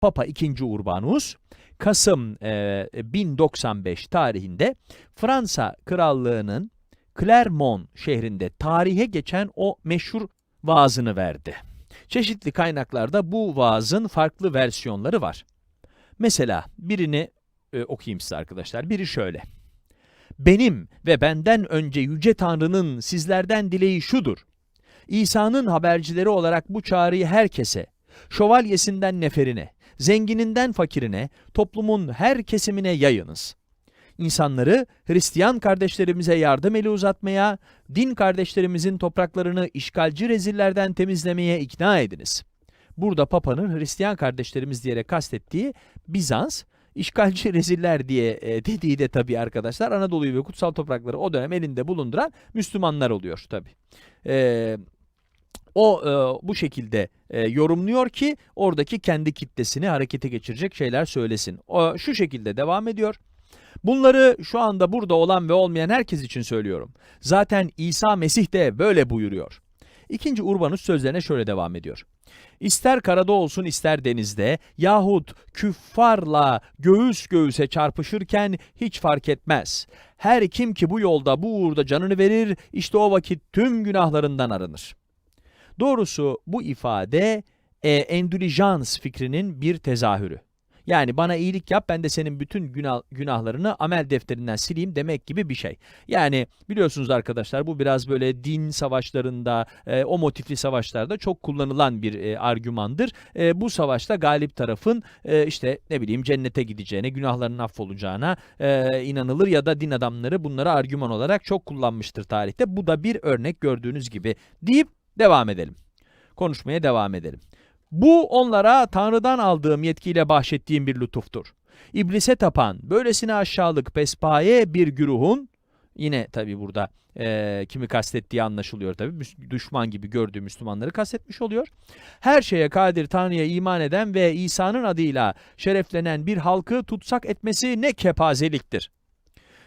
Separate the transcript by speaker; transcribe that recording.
Speaker 1: Papa II. Urbanus Kasım e, 1095 tarihinde Fransa Krallığı'nın Clermont şehrinde tarihe geçen o meşhur vaazını verdi. Çeşitli kaynaklarda bu vaazın farklı versiyonları var. Mesela birini e, okuyayım size arkadaşlar. Biri şöyle. Benim ve benden önce Yüce Tanrı'nın sizlerden dileği şudur. İsa'nın habercileri olarak bu çağrıyı herkese, şövalyesinden neferine, zengininden fakirine, toplumun her kesimine yayınız. İnsanları Hristiyan kardeşlerimize yardım eli uzatmaya, din kardeşlerimizin topraklarını işgalci rezillerden temizlemeye ikna ediniz. Burada Papa'nın Hristiyan kardeşlerimiz diyerek kastettiği Bizans, işgalci reziller diye e, dediği de tabii arkadaşlar Anadolu'yu ve kutsal toprakları o dönem elinde bulunduran Müslümanlar oluyor tabii. Ee, o e, bu şekilde e, yorumluyor ki oradaki kendi kitlesini harekete geçirecek şeyler söylesin. O şu şekilde devam ediyor. Bunları şu anda burada olan ve olmayan herkes için söylüyorum. Zaten İsa Mesih de böyle buyuruyor. İkinci Urbanus sözlerine şöyle devam ediyor. İster karada olsun ister denizde yahut küffarla göğüs göğüse çarpışırken hiç fark etmez. Her kim ki bu yolda bu uğurda canını verir işte o vakit tüm günahlarından arınır. Doğrusu bu ifade e, endülijans fikrinin bir tezahürü. Yani bana iyilik yap ben de senin bütün günah, günahlarını amel defterinden sileyim demek gibi bir şey. Yani biliyorsunuz arkadaşlar bu biraz böyle din savaşlarında, e, o motifli savaşlarda çok kullanılan bir e, argümandır. E, bu savaşta galip tarafın e, işte ne bileyim cennete gideceğine, günahlarının affolacağına e, inanılır ya da din adamları bunları argüman olarak çok kullanmıştır tarihte. Bu da bir örnek gördüğünüz gibi deyip devam edelim. Konuşmaya devam edelim. Bu onlara Tanrı'dan aldığım yetkiyle bahşettiğim bir lütuftur. İblise tapan, böylesine aşağılık pespaye bir güruhun, yine tabi burada eee, kimi kastettiği anlaşılıyor tabi, düşman gibi gördüğü Müslümanları kastetmiş oluyor. Her şeye kadir Tanrı'ya iman eden ve İsa'nın adıyla şereflenen bir halkı tutsak etmesi ne kepazeliktir.